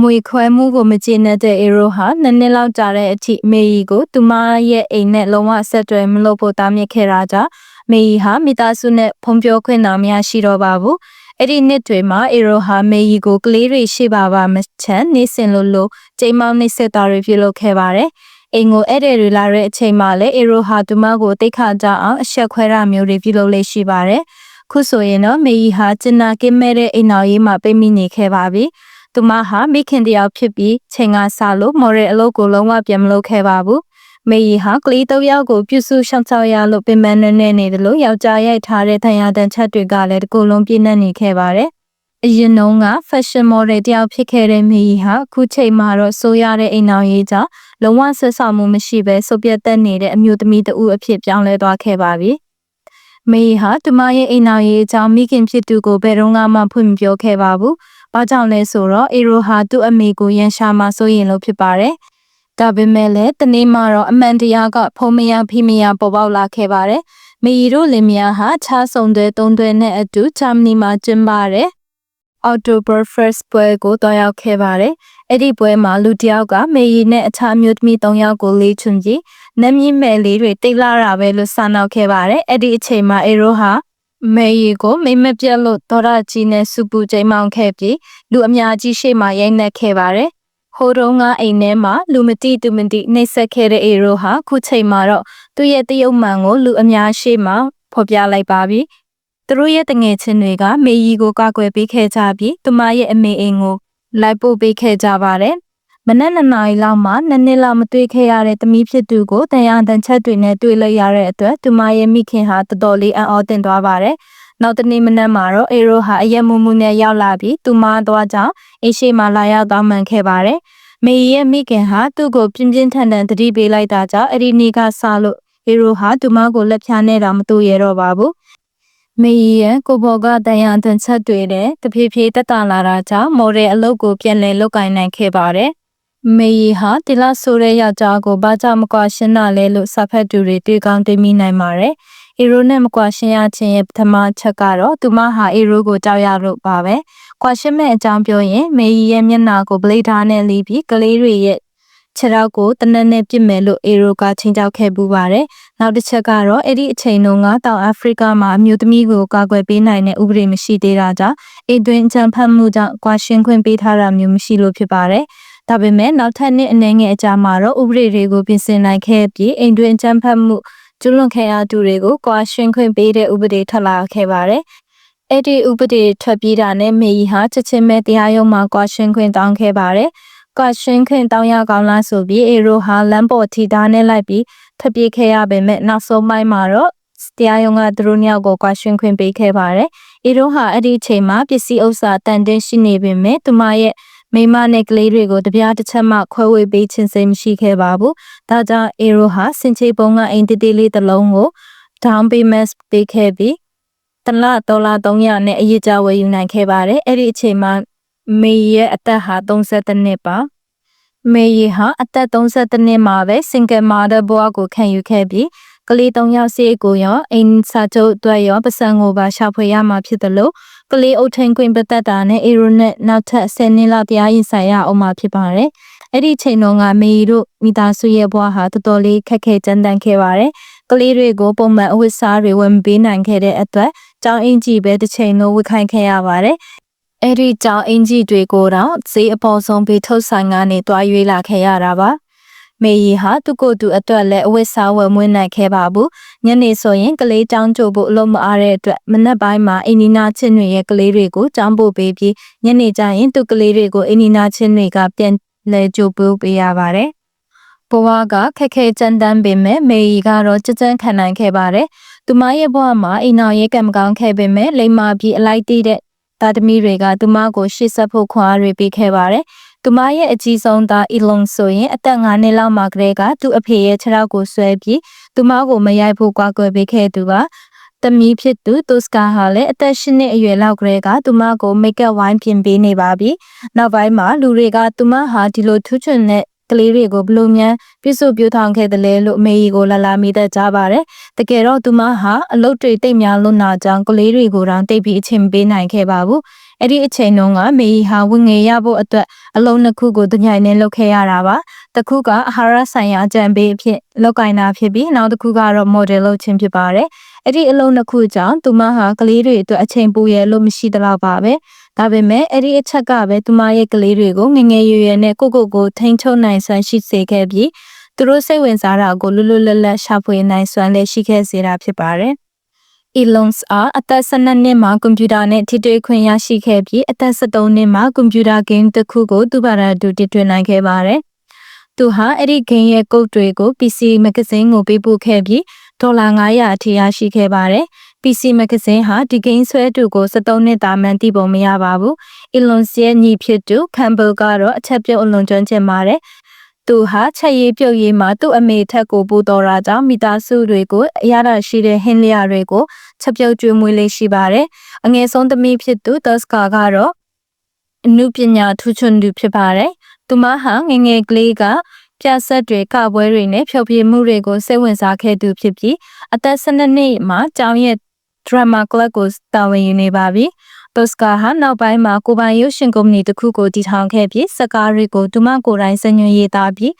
Speaker 1: မွေခွဲမှုကိုမကျေနပ်တဲ့အေရိုဟာနှစ်နှစ်လောက်ကြာတဲ့အထိမေယီကိုသူမရဲ့အိမ်နဲ့လုံးဝဆက်တွယ်မလုပ်ဖို့တားမြစ်ခဲ့တာကြောင့်မေယီဟာမိသားစုနဲ့ဖုံပြောခွင့်တော်များရှိတော့ပါဘူး။အဲ့ဒီနှစ်တွေမှာအေရိုဟာမေယီကိုကလေးတွေရှိပါပါမချမ်းနေစင်လို့လို့ချိန်မောင်းနေဆက်တာတွေပြုလုပ်ခဲ့ပါတယ်။အိမ်ကိုအဲ့တဲ့တွေလာတဲ့အချိန်မှာလည်းအေရိုဟာသူမကိုတိတ်ခါကြအောင်အဆက်ခွဲတာမျိုးတွေပြုလုပ်လေးရှိပါတယ်။ခုဆိုရင်တော့မေကြီးဟာကျင်နာကင်းမဲ့တဲ့အိမ်တော်ရေးမှာပိတ်မိနေခဲ့ပါပြီ။ သူမဟာမိခင်တယောက်ဖြစ်ပြီးချိန်ကစလို့မော်ရယ်အလုပ်ကိုလုံးဝပြန်မလုပ်ခဲ့ပါဘူး။မေကြီးဟာကလေးသုံးယောက်ကိုပြုစုရှောင်ချောက်ရလို့ပင်ပန်းနေနေနေတယ်လို့ယောက်ျားရိုက်ထားတဲ့ထံရတန်ချက်တွေကလည်းတကူလုံးပြည့်နှက်နေခဲ့ပါတယ်။အရင်တုန်းက fashion model တယောက်ဖြစ်ခဲ့တဲ့မေကြီးဟာအခုချိန်မှာတော့ဆိုးရတဲ့အိမ်အောင်ရေးကြောင့်လုံးဝဆက်ဆောင်မှုမရှိဘဲစုပ်ပြတ်တက်နေတဲ့အမျိုးသမီးတဦးအဖြစ်ပြောင်းလဲသွားခဲ့ပါပြီ။မေကြီးဟာသူမရဲ့အိမ်အောင်ရေးအကြောင်းမိခင်ဖြစ်သူကိုဘယ်တော့မှဖွင့်မပြောခဲ့ပါဘူး။ ဘာကြောင့်လဲဆိုတော့အေရိုဟာသူ့အမေကိုရန်ရှာမှစိုးရင်လို့ဖြစ်ပါတယ်။ဒါပေမဲ့လည်းတနေ့မှတော့အမှန်တရားကဖုံးမရဖိမရပေါ်ပေါက်လာခဲ့ပါတယ်။မေရီတို့လင်မယားဟာခြားဆုံတဲ့သုံးသွဲနဲ့အတူဂျာမနီမှာကျင်းပတဲ့ October 1st ပွဲကိုတွားရောက်ခဲ့ပါတယ်။အဲ့ဒီပွဲမှာလူတစ်ယောက်ကမေရီနဲ့အခြားမျိုးသမီး၃ယောက်ကိုလေးချွန်ပြီးနမ်းမြင့်မဲ့လေးတွေတိတ်လာတာပဲလို့ဆန္ဒခဲ့ပါတယ်။အဲ့ဒီအချိန်မှာအေရိုဟာ မေရီကိုမိမပြက်လို့ဒေါ်ရကြီးနဲ့စူပူချိန်မောင်းခဲ့ပြီးလူအများကြီးရှေ့မှာရိုက်နှက်ခဲ့ပါတယ်။ဟိုတုန်းကအိမ်ထဲမှာလူမတိသူမတိနှိပ်စက်ခဲ့တဲ့အေရိုဟာခုချိန်မှာတော့သူ့ရဲ့တရုတ်မှန်ကိုလူအများရှေ့မှာဖော်ပြလိုက်ပါပြီ။သူတို့ရဲ့တငယ်ချင်းတွေကမေရီကိုကာကွယ်ပေးခဲ့ကြပြီးသူမရဲ့အမေအိမ်ကိုလိုက်ပို့ပေးခဲ့ကြပါတယ်။ မနက်နှစ်နာရီလောက်မှနှစ်နှစ်လောက်မတွေ့ခဲ့ရတဲ့သမီးဖြစ်သူကိုတန်ရာတန်ချက်တွေနဲ့တွေ့လိုက်ရတဲ့အတွက်သူမရဲ့မိခင်ဟာတော်တော်လေးအံ့ဩတင်သွားပါတယ်။နောက်တနေ့မနက်မှာတော့အေရိုဟာအရက်မူမူနဲ့ရောက်လာပြီးသူမသွားကြောင်းအိရှိမှလာရောက်တောင်းပန်ခဲ့ပါတယ်။မေရဲ့မိခင်ဟာသူ့ကိုပြင်းပြင်းထန်ထန်တတိပေးလိုက်တာကြောင့်အဲ့ဒီနေ့ကစလို့အေရိုဟာသူမကိုလက်ဖြားနဲ့တော့မတူရတော့ပါဘူး။မေရဲ့ကိုဘော်ကတန်ရာတန်ချက်တွေနဲ့တဖြည်းဖြည်းတက်တာလာတာကြောင့်မော်ဒယ်အလုပ်ကိုပြန်လည်လုပ်ကိုင်နိုင်ခဲ့ပါတယ်။ မေရီဟာတီလာဆိုတဲ့ယောက်ျားကိုဘာကြောင့်မကွာရှင်းတာလဲလို့စာဖတ်သူတွေတွေ့ကောင်းတွေ့မိနိုင်ပါတယ်။အီရိုနဲ့မကွာရှင်းရခြင်းရဲ့ပထမချက်ကတော့သူမဟာအီရိုကိုကြောက်ရလို့ပါပဲ။ကွာရှင်းမဲ့အကြောင်းပြောရင်မေရီရဲ့မျက်နှာကိုဘလိဒါနဲ့လီးပြီးကလေးတွေရဲ့ခြေထောက်ကိုတနက်နဲ့ပြစ်မယ်လို့အေရိုကချင်းချောက်ခဲ့ပူပါတယ်။နောက်တစ်ချက်ကတော့အဲ့ဒီအချိန်တုန်းကတောင်အာဖရိကမှာအမျိုးသမီးကိုကာကွယ်ပေးနိုင်တဲ့ဥပဒေမရှိသေးတာကြောင့်အိမ်တွင်းကြံဖတ်မှုကြောင့်ကွာရှင်းခွင့်ပေးထားတာမျိုးမရှိလို့ဖြစ်ပါတယ်။ ဒါပေမဲ့နောက်ထပ်နှစ်အနေငယ်အကြာမှာတော့ဥပဒေတွေကိုပြင်ဆင်နိုင်ခဲ့ပြီးအိမ်တွင်းကြံဖတ်မှုကျွလွန်ခဲ့ရသူတွေကိုကွာရှင်းခွင့်ပေးတဲ့ဥပဒေထွက်လာခဲ့ပါတယ်။အဲ့ဒီဥပဒေထွက်ပြီးတာနဲ့မေကြီးဟာချက်ချင်းပဲတရားရုံးမှာကွာရှင်းခွင့်တောင်းခဲ့ပါတယ်။ကရှင်းခင်တောင်းရကောင်းလားဆိုပြီးအေရိုဟာလမ်းပေါ်ထီသားနဲ့လိုက်ပြီးထပ်ပြေးခဲ့ရပေမဲ့နောက်ဆုံးပိုင်းမှာတော့တရားရုံးကသူတို့ညောက်ကိုကွာရှင်းခွင့်ပေးခဲ့ပါတယ်။အေရိုဟာအဲ့ဒီအချိန်မှာပစ္စည်းဥစ္စာတန်တင်းရှိနေပေမဲ့သူမရဲ့ မိမနဲ့ကလေးတွေကိုတပြားတစ်ချက်မှခွဲဝေပေးခြင်းစိတ်မရှိခဲ့ပါဘူး။ဒါကြောင့်အေရိုဟာစင်ချေပုံကအိမ်တေးသေးလေးတစ်လုံးကို down payment ပေးခဲ့ပြီးတလဒေါ်လာ300နဲ့အရေးကြဝယ်ယူနိုင်ခဲ့ပါတယ်။အဲ့ဒီအချိန်မှာမေရဲ့အသက်ဟာ32နှစ်ပါမေရီဟာအသက်32နှစ်မှာပဲ single mother ဘဝကိုခံယူခဲ့ပြီးကလေး၃ယောက်စီကိုရောအိမ်စာချုပ်အတွက်ရောပစံကိုပါရှာဖွေရမှာဖြစ်တယ်လို့ ကလေးအုပ်ထိန်ခွင့်ပတ်သက်တာနဲ့ Aeronet နောက်ထပ်10နှစ်လောက်တရားရင်ဆိုင်ရအောင်မှာဖြစ်ပါတယ်။အဲ့ဒီချိန်တုန်းကမေရီတို့မိသားစုရဲ့ဘဝဟာတော်တော်လေးခက်ခဲကြမ်းတမ်းခဲ့ပါတယ်။ကလေးတွေကိုပုံမှန်အဝတ်စားတွေဝင်ပေးနိုင်ခဲ့တဲ့အတွက်ကြောင်းအင်ကြီးပဲတစ်ချိန်လုံးဝတ်ခိုင်းခဲ့ရပါတယ်အဲ့ဒီကြောင့်အင်ဂျီတွေကိုတော့ဈေးအပေါ်ဆုံးဘေးထုတ်ဆိုင်ကနေတွားရွေးလာခဲ့ရတာပါ မေရီဟာသူ့ကိုယ်သူအတွက်လည်းအဝတ်စားဝယ်မွေးနိုင်ခဲ့ပါဘူးညနေဆိုရင်ကလေးတောင်းကြိုဖို့အလုပ်မအားတဲ့အတွက်မနက်ပိုင်းမှာအင်နီနာချင်းတွေရဲ့ကလေးတွေကိုတောင်းပို့ပေးပြီးညနေကျရင်သူ့ကလေးတွေကိုအင်နီနာချင်းတွေကပြန်လဲကြိုပို့ပေးရပါတယ်ဘဝကခက်ခဲကြမ်းတမ်းပေမဲ့မေရီကတော့ကြကြမ်းခံနိုင်ခဲ့ပါတယ်။သူမရဲ့ဘဝမှာအိမ်အောင်ရေးကံမကောင်းခဲ့ပေမဲ့လိမ္မာပြီးအလိုက်တီးတဲ့သားသမီးတွေကသူမကိုရှေ့ဆက်ဖို့ခွန်အားတွေပေးခဲ့ပါတယ်။ သူမရဲ့အကြီးဆုံးသားအီလုံဆိုရင်အသက်9နှစ်လောက်မှာကလေးကသူ့အဖေရဲ့ခြေထောက်ကိုဆွဲပြီးသူမကိုမရိုက်ဖို့ကြွားကွယ်ပေးခဲ့သူပါ။သမီးဖြစ်သူတိုစကာဟာလည်းအသက်၈နှစ်အရွယ်လောက်ကလေးကသူမကိုမိတ်ကပ်ဝိုင်းပြင်ပေးနေပါပြီ။နောက်ပိုင်းမှာလူတွေကသူမဟာဒီလိုထူးချွန်တဲ့ကလေးတွေကိုဘလို့မြန်ပြစ်စုပြထောင်ခဲ့တယ်လဲလို့အမေကြီးကိုလာလာမိတတ်ကြပါတယ်။တကယ်တော့သူမဟာအလုတ်တွေတိတ်များလွန်းနာကြောင်းကလေးတွေကိုတောင်တိတ်ပြီးအချိန်ပေးနိုင်ခဲ့ပါဘူး။ အဲ့ဒီအချိန်တုန်းကမေကြီးဟာဝင်ငယ်ရဖို့အတွက်အလုံးနှစ်ခုကိုတညိုင်နဲ့လုပ်ခဲ့ရတာပါ။တစ်ခုကအဟာရဆိုင်ရာအကြံပေးအဖြစ်လောက်ကင်တာဖြစ်ပြီးနောက်တစ်ခုကတော့ model လုပ်ခြင်းဖြစ်ပါတယ်။အဲ့ဒီအလုံးနှစ်ခုကြောင့်သူမဟာကလေးတွေအတွက်အချိန်ပိုရလို့မရှိသလောက်ပါပဲ။ဒါပေမဲ့အဲ့ဒီအချက်ကပဲသူမရဲ့ကလေးတွေကိုငငယ်ရွယ်ရွယ်နဲ့ကိုကိုကိုထိန်းချုပ်နိုင်စွမ်းရှိစေခဲ့ပြီးသူတို့စိတ်ဝင်စားတာကိုလွတ်လွတ်လပ်လပ်ရှာဖွေနိုင်စွမ်းလည်းရှိခဲ့စေတာဖြစ်ပါတယ်။ Elons အားအသက်12နှစ်မှာကွန်ပျူတာနဲ့ထိတွေ့ခွင့်ရရှိခဲ့ပြီးအသက်13နှစ်မှာကွန်ပျူတာဂိမ်းတစ်ခုကိုသူ့ဘာသာသူတည်ထွင်နိုင်ခဲ့ပါတယ်။သူဟာအဲ့ဒီဂိမ်းရဲ့ကုတ်တွေကို PC မဂဇင်းကိုပေးပို့ခဲ့ပြီးဒေါ်လာ900အထိရရှိခဲ့ပါတယ်။ PC Magazine ဟာဒီဂိမ်းဆွဲတူကို73နှစ်တာမှန်သိပုံမရပါဘူး။ Elon ရဲ့ညီဖြစ်သူ Campbell ကတော့အချက်ပြုတ်အလွန်ကျွမ်းကျင်ပါတယ်။ သူဟာချက်ရည်ပြုတ်ရည်မှာသူ့အမေထက်ကိုပူတော်တာကြောင့်မိသားစုတွေကိုအရသာရှိတဲ့ဟင်းလျာတွေကိုချက်ပြုတ်ကျွေးမွေးလေးရှိပါတယ်။အငယ်ဆုံးသမီးဖြစ်သူ Tuska ကတော့အနုပညာထူးချွန်သူဖြစ်ပါတယ်။သူမဟာငယ်ငယ်ကလေးကပြဆက်တွေကပွဲတွေနဲ့ဖျော်ဖြေမှုတွေကိုစိတ်ဝင်စားခဲ့သူဖြစ်ပြီးအသက်12နှစ်မှာကျောင်းရဲ့ drama club ကိုတာဝန်ယူနေပါပြီ။ တိုစကာဟာနောက်ပိုင်းမှာကိုပိုင်ရုပ်ရှင်ကုမ္ပဏီတစ်ခုကိုတည်ထောင်ခဲ့ပြီးစကားတွေကိုသူမကိုယ်တိုင်စညွှန်းရေးသားပြီး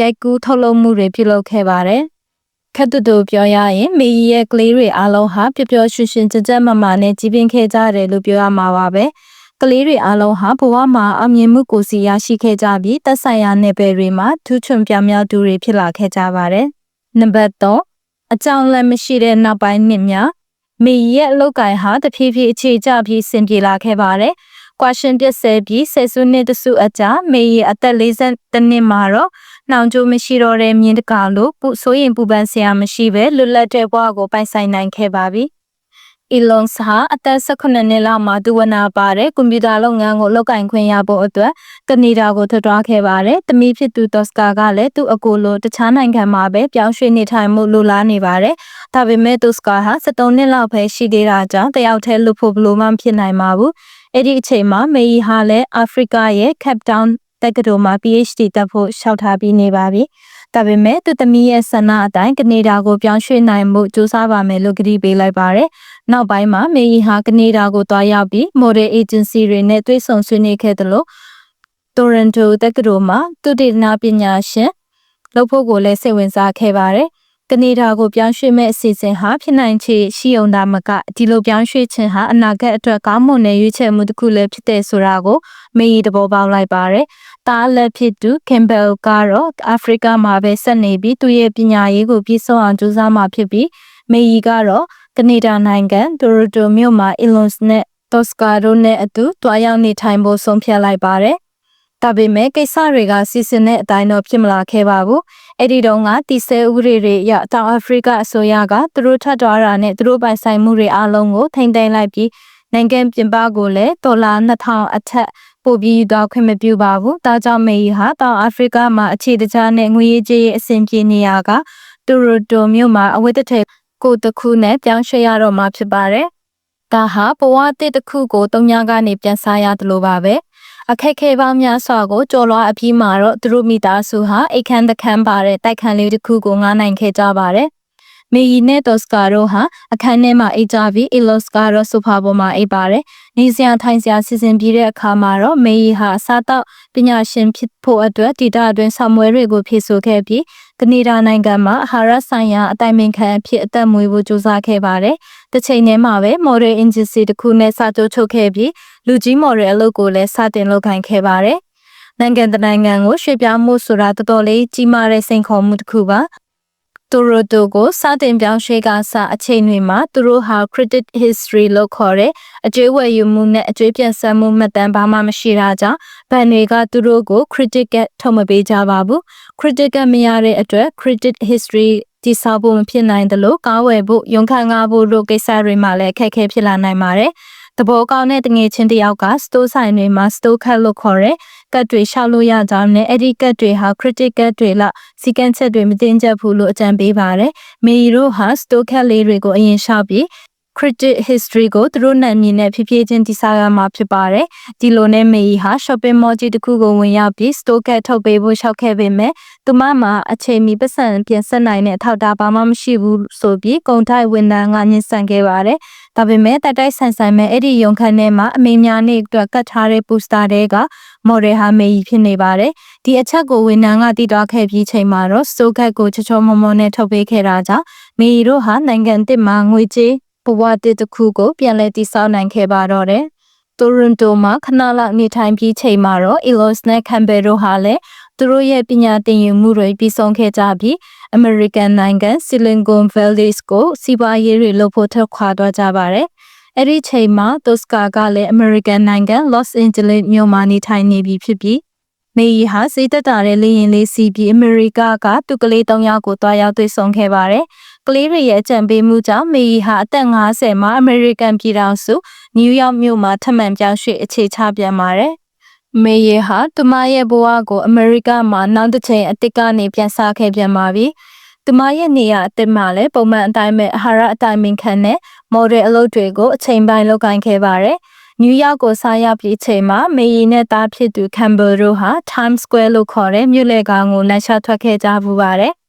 Speaker 1: ရိုက်ကူးထုတ်လုပ်မှုတွေပြုလုပ်ခဲ့ပါတယ်။ခက်တူတူပြောရရင်မေကြီးရဲ့ကလေးတွေအားလုံးဟာပျော်ပျော်ရွှင်ရွှင်ကြကြမမာနဲ့ကြီးပြင်းခဲ့ကြတယ်လို့ပြောရမှာပါပဲ။ကလေးတွေအားလုံးဟာဘဝမှာအမြင်မှုကိုစီရရှိခဲ့ကြပြီးတက်ဆိုင်ရာနယ်ပယ်တွေမှာထူးချွန်ပြောင်မြောက်သူတွေဖြစ်လာခဲ့ကြပါတယ်။နံပါတ်3အကြောင်းလည်းမရှိတဲ့နောက်ပိုင်းနှစ်များ မေရဲ့အလုတ်ကင်ဟာတဖြည်းဖြည်းအခြေကျပြီးဆင်ပြေလာခဲ့ပါတယ်။ကွာရှင်ပြည့်စဲပြီးဆယ်စုနှစ်တစုအကြာမေရဲ့အသက်40တနှစ်မှာတော့နှောင်ကြိုးမရှိတော့တဲ့မြင်းတကာလို့ပူဆိုရင်ပူပန်စရာမရှိပဲလွတ်လပ်တဲ့ဘဝကိုပိုင်ဆိုင်နိုင်ခဲ့ပါပြီ။ Elon ဟာအသက်18နှစ်လောက်မှာဒူဝနာပါတဲ့ကွန်ပျူတာလုပ်ငန်းကိုလုပ်ကင်ခွင့်ရဖို့အတွက်ကနေဒါကိုထွက်သွားခဲ့ပါတယ်။တမီးဖြစ်သူ Tosca ကလည်းသူ့အကိုလိုတခြားနိုင်ငံမှာပဲပြောင်းရွှေ့နေထိုင်မှုလိုလားနေပါတယ်။ဒါပေမဲ့ Tosca ဟာ73နှစ်လောက်ပဲရှိသေးတာကြောင့်တယောက်တည်းလွတ်ဖို့ဘလို့မှမဖြစ်နိုင်ပါဘူး။အဲ့ဒီအချိန်မှာမေယီဟာလည်းအာဖရိကရဲ့ Cape Town တက္ကသိုလ်မှာ PhD တက်ဖို့လျှောက်ထားပြီးနေပါပြီ။ဒါပေမဲ့သူသမီးရဲ့ဆန္ဒအတိုင်းကနေဒါကိုပြောင်းရွှေ့နိုင်မှုစူးစမ်းပါမယ်လို့ကတိပေးလိုက်ပါတယ်။ နောက်ပိုင်းမှာမေယီဟာကနေဒါကိုတွားရောက်ပြီး model agency တွေနဲ့တွေ့ဆုံဆွေးနွေးခဲ့တယ်လို့ Toronto တက္ကသိုလ်မှာသူတေသနပညာရှင်လုပ်ဖို့ကိုလည်းစိတ်ဝင်စားခဲ့ပါတယ်။ကနေဒါကိုပြောင်းရွှေ့မဲ့အစီအစဉ်ဟာဖြစ်နိုင်ချေရှိုံသာမကဒီလိုပြောင်းရွှေ့ခြင်းဟာအနာဂတ်အတွက်ကောင်းမွန်တဲ့ရွေးချယ်မှုတစ်ခုလည်းဖြစ်တဲ့ဆိုတာကိုမေယီတဘောပေါက်လိုက်ပါတယ်။တားလက်ဖြစ်သူ Campbell ကတော့အာဖရိကမှာပဲဆက်နေပြီးသူရဲ့ပညာရေးကိုပြည့်စုံအောင်ကြိုးစားမှာဖြစ်ပြီးမေယီကတော့ ကနေဒါနိုင်ငံတိုရိုတိုမြို့မှာ Elon နဲ့ Tosca တို့နဲ့အတူတွားရောက်နေထိုင်ဖို့ဆုံးဖြတ်လိုက်ပါတယ်။ဒါပေမဲ့ကိစ္စတွေကစီစဉ်တဲ့အတိုင်းတော့ဖြစ်မလာခဲ့ပါဘူး။အဲ့ဒီတော့ကတီဆဲဥပဒေတွေရတောင်အာဖရိကအစိုးရကသူတို့ထပ်သွားတာနဲ့သူတို့ပိုင်ဆိုင်မှုတွေအလုံးကိုထိမ့်သိမ်းလိုက်ပြီးနိုင်ငံပြင်ပကိုလည်းဒေါ်လာ2000အထက်ပို့ပြီးယူသွားခွင့်မပြုပါဘူး။ဒါကြောင့်မေယီဟာတောင်အာဖရိကမှာအခြေတခြားနဲ့ငွေရေးကြေးရေးအဆင်ပြေနေရကတူရိုတိုမြို့မှာအဝတ်တစ်ထည် ကိုတစ်ခုနဲ့ပြောင်းရွှေ့ရတော့မှာဖြစ်ပါတယ်။ဒါဟာဘဝတစ်တစ်ခုကိုတုံညာကနေပြန်စားရတယ်လို့ပါပဲ။အခက်ခဲပေါင်းများစွာကိုကြော်လွှားအပြီးမှာတော့သူတို့မိသားစုဟာအိတ်ခမ်းတခမ်းပါတဲ့တိုက်ခန်းလေးတစ်ခုကိုငားနိုင်ခဲ့ကြပါတယ်။ မေယီနဲ့တော့စကာတို့ဟာအခန်းထဲမှာအိတ်ကြပြီးအီလော့စကာတော့ဆိုဖာပေါ်မှာအိတ်ပါတယ်။နေစရာထိုင်စရာစီစဉ်ပြီးတဲ့အခါမှာတော့မေယီဟာစားတော့ပညာရှင်ဖြစ်ဖို့အတွက်ဒေတာအတွင်းဆောင်းမွဲတွေကိုဖြည့်ဆို့ခဲ့ပြီးကနေဒါနိုင်ငံမှာအာဟာရဆိုင်ရာအတိုင်ပင်ခံအဖြစ်အသက်မွေးဖို့ကြိုးစားခဲ့ပါတယ်။တစ်ချိန်တည်းမှာပဲ model agency တစ်ခုနဲ့စာချုပ်ချုပ်ခဲ့ပြီးလူကြီး model အလုပ်ကိုလည်းစတင်လုပ်ကိုင်ခဲ့ပါတယ်။နိုင်ငံတကာနိုင်ငံကိုရွှေ့ပြောင်းမှုဆိုတာတော်တော်လေးကြီးမားတဲ့စိန်ခေါ်မှုတစ်ခုပါ။ တိုရိုတိုကိုစတင်ပြောင်းရွှေ့ကစအချိန်တွေမှာသူတို့ဟာ credit history လို့ခေါ်တဲ့အကျွေးဝယ်ယူမှုနဲ့အကျွေးပြန်ဆမှုမှတ်တမ်းဘာမှမရှိတာကြောင့်ဘဏ်တွေကသူတို့ကို credit card ထုတ်မပေးကြပါဘူး credit card မရတဲ့အတွက် credit history တိစောက်ဖို့မဖြစ်နိုင်တယ်လို့ကားဝယ်ဖို့ရုံခံငါဖို့တို့ကိစ္စတွေမှာလည်းအခက်အခဲဖြစ်လာနိုင်ပါတယ် သဘောကောင်းတဲ့တငယ်ချင်းတယောက်ကစတိုးဆိုင်တွေမှာစတိုးခတ်လို့ခေါ်တဲ့ကတ်တွေရှောက်လို့ရကြောင်းနဲ့အဲ့ဒီကတ်တွေဟာ critical တွေလောက်စီကံချက်တွေမတင်ကျပ်ဘူးလို့အကြံပေးပါတယ်။မေရီတို့ဟာစတိုးခတ်လေးတွေကိုအရင်ရှောက်ပြီး credit history ကိုသူတို့နာမည်နဲ့ဖြည်းဖြည်းချင်းတည်ဆောက်ရမှာဖြစ်ပါတယ်။ဒီလိုနဲ့မေယီဟာ shopping mall ကြီးတစ်ခုကိုဝင်ရောက်ပြီး store cat ထုတ်ပေးဖို့ရှောက်ခဲ့ပေမဲ့သူမမှာအချိန်မီပတ်စံပြန်ဆက်နိုင်တဲ့အထောက်အထားဘာမှမရှိဘူးဆိုပြီးကုန်ထိုက်ဝန်ထမ်းကညှဉ်းဆန်ခဲ့ပါတယ်။ဒါပေမဲ့တိုက်တိုက်ဆန်ဆန်မဲ့အဲ့ဒီရုံခန်းထဲမှာအမေများနေအတွက်ကတ်ထားတဲ့ poster တွေကမော်ဒယ်ဟာမေယီဖြစ်နေပါတယ်။ဒီအချက်ကိုဝန်ထမ်းကတည်သွားခဲ့ပြီးချိန်မှာတော့ store cat ကိုချောချောမောမောနဲ့ထုတ်ပေးခဲ့တာကြောင့်မေယီတို့ဟာနိုင်ငံတစ်မှာငွေကြေး ဘဝတစ်တစ်ခုကိုပြန်လည်တည်ဆောက်နိုင်ခဲ့ပါတော့တယ်။တိုရွန်တိုမှာခဏလောက်နေထိုင်ပြီးချိန်မှာတော့ Elos နဲ့ Campbell တို့ဟာလည်းသူတို့ရဲ့ပညာသင်ယူမှုတွေပြီးဆုံးခဲ့ကြပြီး American နိုင်ငံ Silicon Valley ကိုစီးပွားရေးတွေလုပ်ဖို့ထွက်ခွာသွားကြပါတယ်။အဲ့ဒီချိန်မှာ Tosca ကလည်း American နိုင်ငံ Los Angeles မြို့မှာနေထိုင်နေပြီဖြစ်ပြီးမေယီဟာစိတ်သက်သာတဲ့လေရင်လေးစီးပြီးအမေရိကကသူကလေး၃ယောက်ကိုတွားရောက်တွေ့ဆုံခဲ့ပါတယ်။ ကလေးတွေရဲ့ကြံပေးမှုကြောင့်မေယီဟာအသက်50မှာအမေရိကန်ပြည်ထောင်စုနယူးယောက်မြို့မှာထပ်မံပြောင်းရွှေ့အခြေချပြန်ပါတယ်။မေယီဟာသူမရဲ့ဘဝကိုအမေရိကမှာနောက်တစ်ချိန်အစ်စ်ကနေပြန်စားခဲ့ပြန်ပါပြီ။သူမရဲ့နေရာအစ်စ်မှာလည်းပုံမှန်အတိုင်းပဲအာဟာရအတိုင်းမင်ခံနဲ့မော်ဒယ်အလုပ်တွေကိုအချိန်ပိုင်းလုပ်ကိုင်ခဲ့ပါတယ်။နယူးယောက်ကိုစားရောက်ပြီးချိန်မှာမေယီနဲ့သားဖြစ်သူကမ်ဘယ်ရိုဟာ Times Square လို့ခေါ်တဲ့မြို့လယ်ကောင်ကိုလမ်းလျှောက်ထွက်ခဲ့ကြပူပါတယ်။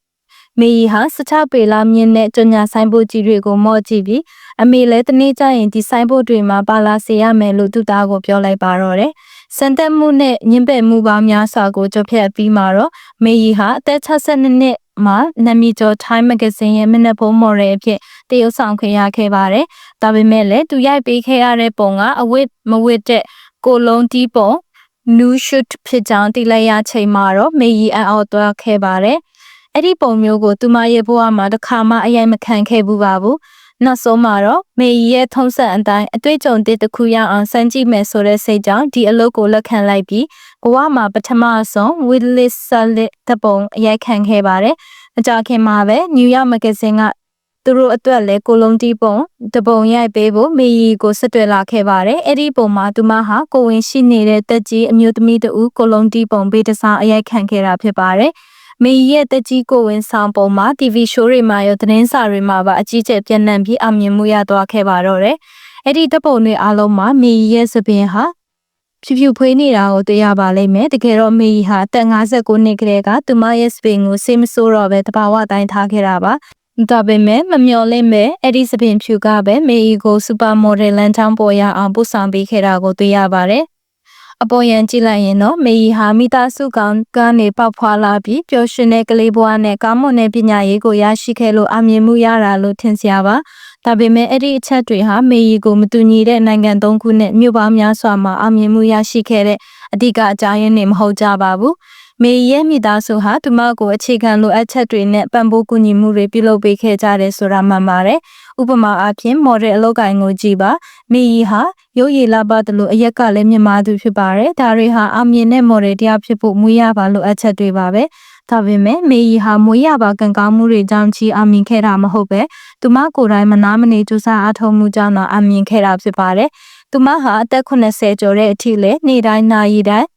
Speaker 1: မေယီဟာစချပေလာမြင့်နဲ့ကြညာဆိုင်ဘုတ်ကြီးတွေကိုမော့ကြည့်ပြီးအမေလည်းတနေ့ကျရင်ဒီဆိုင်ဘုတ်တွေမှာပါလာစေရမယ်လို့သူ့သားကိုပြောလိုက်ပါတော့တယ်။စံတက်မှုနဲ့ညင်ပယ်မှုပါများစွာကိုကြဖြတ်ပြီးမှတော့မေယီဟာအသက်62နှစ်မှာနမီကျော် Time Magazine ရဲ့မနက်ဖုံးမော်ဒယ်အဖြစ်တရုပ်ဆောင်ခွင့်ရခဲ့ပါတယ်။ဒါပေမဲ့လည်းသူရိုက်ပေးခဲ့ရတဲ့ပုံကအဝတ်မဝတ်တဲ့ကိုလုံးတီးပုံ new shoot ဖြစ်ကြောင်းသိလိုက်ရချိန်မှာတော့မေယီအံ့ဩသွားခဲ့ပါတယ်။ အဲ့ဒီပုံမျိုးကိုသူမရဲ့ဘဝမှာတစ်ခါမှအယိုက်မခံခဲ့ဘူးပါဘူး။နောက်ဆုံးမှာတော့မေယီရဲ့ထုံးစံအတိုင်းအတွေ့အကြုံတစ်ခုရအောင်စမ်းကြည့်မယ်ဆိုတဲ့စိတ်ကြောင့်ဒီအလုပ်ကိုလက်ခံလိုက်ပြီးဘဝမှာပထမဆုံး Willis Salit တပုံအရိုက်ခံခဲ့ပါတယ်။အကြခင်မှာပဲ New York Magazine ကသူတို့အတွက်လည်းကိုလုံးတီးပုံတပုံရိုက်ပေးဖို့မေယီကိုဆက်တွေ့လာခဲ့ပါတယ်။အဲ့ဒီပုံမှာသူမဟာကိုဝင်ရှိနေတဲ့တက်ကြီးအမျိုးသမီးတူကိုလုံးတီးပုံပေးတစားအရိုက်ခံခဲ့တာဖြစ်ပါတယ်။ မေရဲ့တက်ကြီးကိုဝင်ဆောင်ပုံမှာ TV show တွေမှာရောသတင်းစာတွေမှာပါအကြီးကျယ်ပြန့်နှံ့ပြီးအောင်မြင်မှုရသွားခဲ့ပါတော့တယ်။အဲ့ဒီတပ်ပုံတွေအားလုံးမှာမေရဲ့သပင်ဟာဖြူဖြူဖွေးနေတာကိုတွေ့ရပါလိမ့်မယ်။တကယ်တော့မေဟာအသက်59နှစ်ကလေးကသူမရဲ့စပင်ကိုစေးမဆိုးတော့ပဲတဘာဝတိုင်းထားခဲ့တာပါ။ဒါပေမဲ့မမျော်လင့်မဲ့အဲ့ဒီစပင်ဖြူကပဲမေအီကိုစူပါမော်ဒယ်လန်ချောင်းပေါ်ရအောင်ပို့ဆောင်ပေးခဲ့တာကိုတွေ့ရပါတယ်။ အပေါ်ယံကြည့်လိုက်ရင်တော့မေယီဟာမိသားစုကောင်ကနေပေါက်ဖွာလာပြီးပျော်ရွှင်တဲ့ကလေးဘဝနဲ့ကောင်းမွန်တဲ့ပညာရေးကိုရရှိခဲ့လို့အမြင်မှုရတာလို့ထင်စရာပါဒါပေမဲ့အဲ့ဒီအချက်တွေဟာမေယီကိုမတူညီတဲ့နိုင်ငံသုံးခုနဲ့မြို့ပေါင်းများစွာမှာအမြင်မှုရရှိခဲ့တဲ့အဓိကအကြောင်းရင်းတွေမဟုတ်ကြပါဘူးမေရဲ့မိသားစုဟာသူမကိုအခြေခံလိုအပ်ချက်တွေနဲ့ပံ့ပိုးကူညီမှုတွေပြုလုပ်ပေးခဲ့ကြတယ်ဆိုတာမှန်ပါတယ်။ ဥပမာအားဖြင့်မော်ဒယ်အလုပ်ကိုင်ကိုကြည့်ပါ။မေကြီးဟာရုပ်ရည်လာပါတယ်လို့အရက်ကလည်းမြန်မာသူဖြစ်ပါတယ်။ဒါတွေဟာအမြင်နဲ့မော်ဒယ်တရားဖြစ်ဖို့မွေးရပါလိုအပ်ချက်တွေပါပဲ။ဒါပေမဲ့မေကြီးဟာမွေးရပါကံကောင်းမှုတွေကြောင့်ကြီးအမြင်ခဲ့တာမဟုတ်ပဲ။သူမကိုယ်တိုင်မနာမနေကြိုးစားအားထုတ်မှုကြောင့်တော့အမြင်ခဲ့တာဖြစ်ပါတယ်။သူမဟာအသက်80ကျော်တဲ့အထိလည်းနေ့တိုင်းနာရီတိုင်း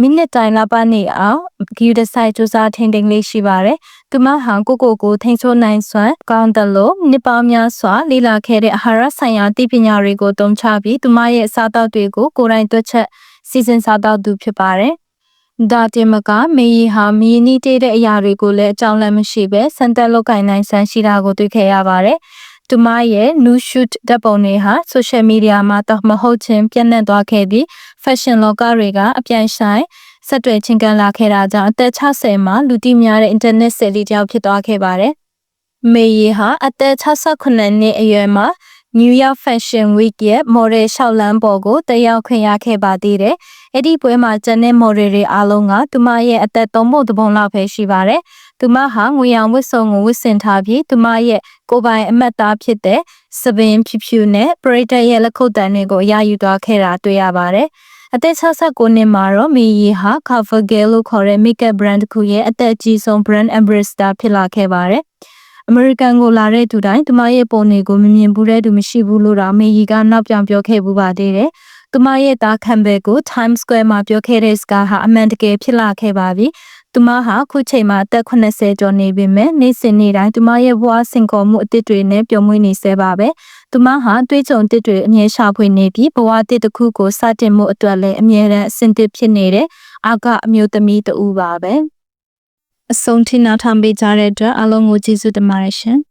Speaker 1: မိနစ်တိုင်းလာပါနေအောင်ဂီယူဒဆိုင်စူးစားထိန်ထိန်လေးရှိပါတယ်။သူမဟာကိုကိုကိုထိန်ချိုးနိုင်စွမ်းကောင်းတယ်လို့နှစ်ပေါင်းများစွာလေ့လာခဲ့တဲ့အာဟာရဆိုင်ရာသိပညာတွေကိုတုံးချပြီးသူမရဲ့အစားအသောက်တွေကိုကိုယ်တိုင်တွက်ချက်စီစဉ်စားသောက်သူဖြစ်ပါတယ်။ဒါတင်မကမေယီဟာမီနီတေးတဲ့အရာတွေကိုလည်းအကြောင်းလည်းမရှိပဲစံတက်လောက်ကင်နိုင်ဆန်းရှိတာကိုတွေ့ခဲ့ရပါတယ်။ သူမရဲ့ new shoot ဓာတ်ပုံတွေဟာ social media မှာတော့မဟုတ်ချင်းပြန့်နှံ့သွားခဲ့ပြီး fashion လောကတွေကအပြိုင်ဆိုင်ဆက်တွယ်ချင်းကန်လာခဲ့တာကြောင့်အသက်60မှာလူသိများတဲ့ internet ဆယ်လီတယောက်ဖြစ်သွားခဲ့ပါတယ်။မေယီဟာအသက်68နှစ်အရွယ်မှာ New York Fashion Week ရဲ့ model ရှောက်လန်းပေါ်ကိုတက်ရောက်ခွင့်ရခဲ့ပါသေးတယ်။အဲ့ဒီပွဲမှာကျန်တဲ့ model တွေအားလုံးကသူမရဲ့အသက်သုံးပုံတစ်ပုံလောက်ပဲရှိပါတယ်။ သူမဟာငွေရောင်ဝတ်စုံကိုဝတ်ဆင်ထားပြီးသူမရဲ့ကိုယ်ပိုင်အမတ်သားဖြစ်တဲ့စပင်ဖြူဖြူနဲ့ပရိသတ်ရဲ့လက်ခုပ်တံတွေကိုအရယူသွားခဲ့တာတွေ့ရပါတယ်။အသက်69နှစ်မှာတော့မီယီဟာ CoverGirl လို့ခေါ်တဲ့ makeup brand တစ်ခုရဲ့အသက်အကြီးဆုံး brand ambassador ဖြစ်လာခဲ့ပါတယ်။အမေရိကန်ကိုလာတဲ့သူတိုင်းသူမရဲ့ပုံတွေကိုမမြင်ဘူးတဲ့သူမရှိဘူးလို့တော့အမေကြီးကနောက်ပြောင်ပြောခဲ့ဘူးပါသေးတယ်။သူမရဲ့သားခံဘဲကို Times Square မှာပြောခဲ့တဲ့စကားဟာအမှန်တကယ်ဖြစ်လာခဲ့ပါပြီ။ သူမဟာခုချိန်မှာအသက်80ကျော်နေပြီမဲ့နေ့စဉ်နေ့တိုင်းသူမရဲ့ဘဝစင်ခေါ်မှုအသစ်တွေနဲ့ပျော်မွေ့နေဆဲပါပဲ။သူမဟာတွေးကြုံတစ်တွေအမြဲရှာဖွေနေပြီးဘဝတစ်တစ်ခုကိုစတင်မှုအတွက်လည်းအမြဲတမ်းအဆင်သင့်ဖြစ်နေတဲ့အာကအမျိုးသမီးတူပါပဲ။အဆုံးထိနားထောင်ပေးကြတဲ့အတွက်အားလုံးကိုကျေးဇူးတင်ပါတယ်ရှင်။